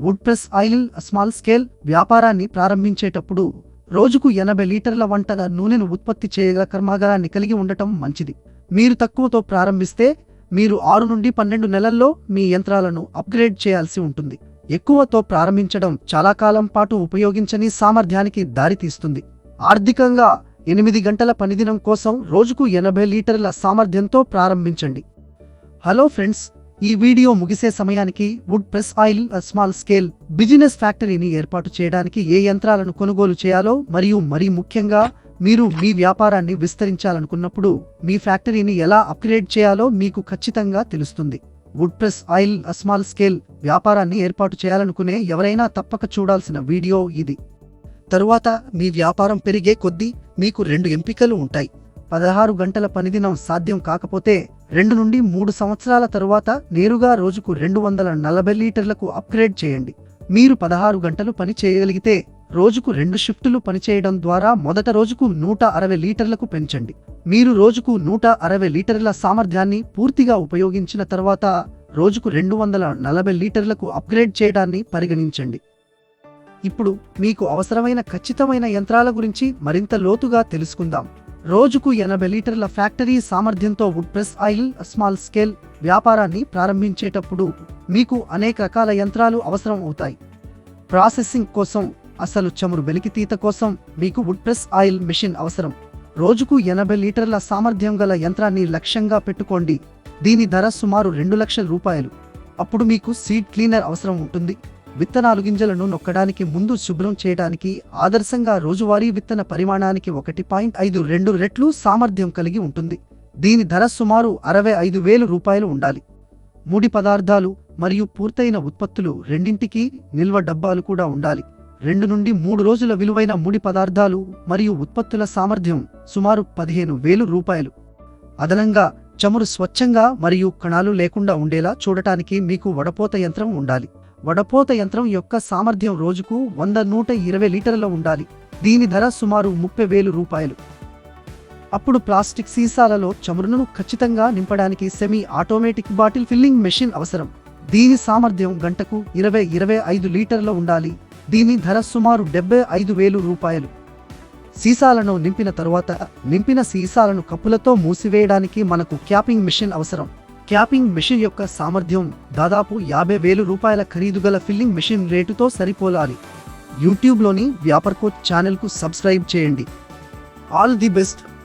Wood press oil small scale వ్యాపారాన్ని ప్రారంభించేటప్పుడు రోజుకు ఎనభై లీటర్ల వంటల నూనెను ఉత్పత్తి చేయగల కర్మాగారాన్ని కలిగి ఉండటం మంచిది. మీరు తక్కువతో ప్రారంభిస్తే మీరు ఆరు నుండి పన్నెండు నెలల్లో మీ యంత్రాలను అప్గ్రేడ్ చేయాల్సి ఉంటుంది. ఎక్కువతో ప్రారంభించడం చాలా కాలం పాటు ఉపయోగించని సామర్థ్యానికి దారితీస్తుంది. ఆర్థికంగా ఎనిమిది గంటల పనిదినం కోసం రోజుకు ఎనభై లీటర్ల సామర్థ్యంతో ప్రారంభించండి. హలో ఫ్రెండ్స్ ఈ వీడియో ముగిసే సమయానికి wood press oil small scale business ఫ్యాక్టరీని ఏర్పాటు చేయడానికి ఏ యంత్రాలను కొనుగోలు చేయాలో మరియు మరీ ముఖ్యంగా మీరు మీ వ్యాపారాన్ని విస్తరించాలనుకున్నప్పుడు మీ ఫ్యాక్టరీని ఎలా అప్గ్రేడ్ చేయాలో మీకు ఖచ్చితంగా తెలుస్తుంది. Wood press oil small scale వ్యాపారాన్ని ఏర్పాటు చేయాలనుకునే ఎవరైనా తప్పక చూడాల్సిన వీడియో ఇది. తరువాత మీ వ్యాపారం పెరిగే కొద్దీ మీకు రెండు ఎంపికలు ఉంటాయి. పదహారు గంటల పనిదినం సాధ్యం కాకపోతే రెండు నుండి మూడు సంవత్సరాల తరువాత నేరుగా రోజుకు రెండు వందల నలభై లీటర్లకు అప్గ్రేడ్ చేయండి. మీరు పదహారు గంటలు పని చేయగలిగితే రోజుకు రెండు షిఫ్టులు పనిచేయడం ద్వారా మొదట రోజుకు నూట అరవై లీటర్లకు పెంచండి. మీరు రోజుకు నూట అరవై లీటర్ల సామర్థ్యాన్ని పూర్తిగా ఉపయోగించిన తర్వాత రోజుకు రెండు వందల నలభై లీటర్లకు అప్గ్రేడ్ చేయడాన్ని పరిగణించండి. ఇప్పుడు మీకు అవసరమైన ఖచ్చితమైన యంత్రాల గురించి మరింత లోతుగా తెలుసుకుందాం. రోజుకు ఎనభై లీటర్ల ఫ్యాక్టరీ సామర్థ్యంతో wood press oil small scale వ్యాపారాన్ని ప్రారంభించేటప్పుడు మీకు అనేక రకాల యంత్రాలు అవసరం అవుతాయి. ప్రాసెసింగ్ కోసం అసలు చమురు వెలికితీత కోసం మీకు వుడ్ ప్రెస్ ఆయిల్ మెషిన్ అవసరం. రోజుకు ఎనభై లీటర్ల సామర్థ్యం గల యంత్రాన్ని లక్ష్యంగా పెట్టుకోండి. దీని ధర సుమారు రెండు లక్షల రూపాయలు. అప్పుడు మీకు సీడ్ క్లీనర్ అవసరం ఉంటుంది. విత్తనాలు గింజలను నొక్కడానికి ముందు శుభ్రం చేయడానికి ఆదర్శంగా రోజువారీ విత్తన పరిమాణానికి ఒకటి పాయింట్ ఐదు రెండు రెట్లు సామర్థ్యం కలిగి ఉంటుంది. దీని ధర సుమారు అరవై ఐదు వేలు రూపాయలు ఉండాలి. ముడి పదార్థాలు మరియు పూర్తయిన ఉత్పత్తులు రెండింటికి నిల్వ డబ్బాలు కూడా ఉండాలి. రెండు నుండి మూడు రోజుల విలువైన ముడి పదార్థాలు మరియు ఉత్పత్తుల సామర్థ్యం సుమారు పదిహేను వేలు రూపాయలు. అదనంగా చమురు స్వచ్ఛంగా మరియు కణాలు లేకుండా ఉండేలా చూడటానికి మీకు వడపోత యంత్రం ఉండాలి. వడపోత యంత్రం యొక్క సామర్థ్యం రోజుకు వంద నూట ఇరవై లీటర్ల ఉండాలి. దీని ధర సుమారు ముప్పై వేలు రూపాయలు. అప్పుడు ప్లాస్టిక్ సీసాలలో చమురును ఖచ్చితంగా నింపడానికి semi automatic bottle filling machine అవసరం. దీని సామర్థ్యం గంటకు ఇరవై ఇరవై ఐదు లీటర్ల ఉండాలి. దీని ధర సుమారు డెబ్బై ఐదు వేలు రూపాయలు. సీసాలను నింపిన తరువాత నింపిన సీసాలను కప్పులతో మూసివేయడానికి మనకు క్యాపింగ్ మెషిన్ అవసరం. క్యాపింగ్ మెషిన్ యొక్క సామర్థ్యం దాదాపు యాభై వేలు రూపాయల ఖరీదు గల ఫిల్లింగ్ మెషిన్ రేటుతో సరిపోలాలి. యూట్యూబ్లోని వ్యాపర్కోట్ ఛానల్కు సబ్స్క్రైబ్ చేయండి. All the best.